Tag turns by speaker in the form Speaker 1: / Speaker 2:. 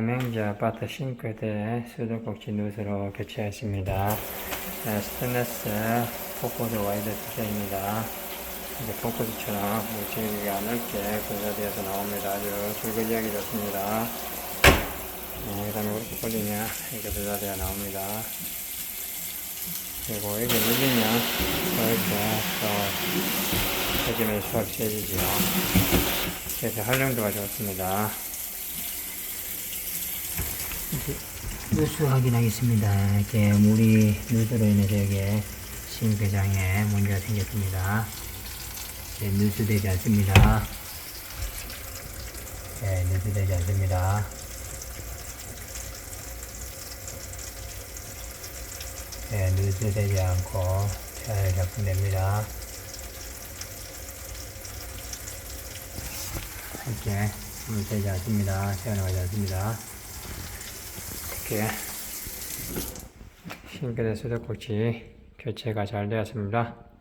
Speaker 1: 명지 아파트 싱크대 수도꼭지 누수로 교체했습니다. 네, 스테인레스 포코드 와이드 디자인입니다. 이제 포코드처럼 물질기가 넓게 분사되어서 나옵니다. 아주 줄거리하기 좋습니다. 네, 그 다음에 이렇게 돌리면 이렇게 분사되어 나옵니다. 그리고 이렇게 눌리면 이렇게 또 해지면 수압 세지죠. 그래서 활용도가 좋습니다. 누수 확인하겠습니다. 이렇게 물이 누수로 인해서 여기에 싱크장에 문제가 생겼습니다. 네, 누수되지 않습니다. 네, 누수되지 않습니다. 네, 누수되지 않고 잘 작동됩니다. 이렇게 누수되지 않습니다. 새어나가지 않습니다. 이렇게 싱크대 수도꼭지 교체가 잘 되었습니다.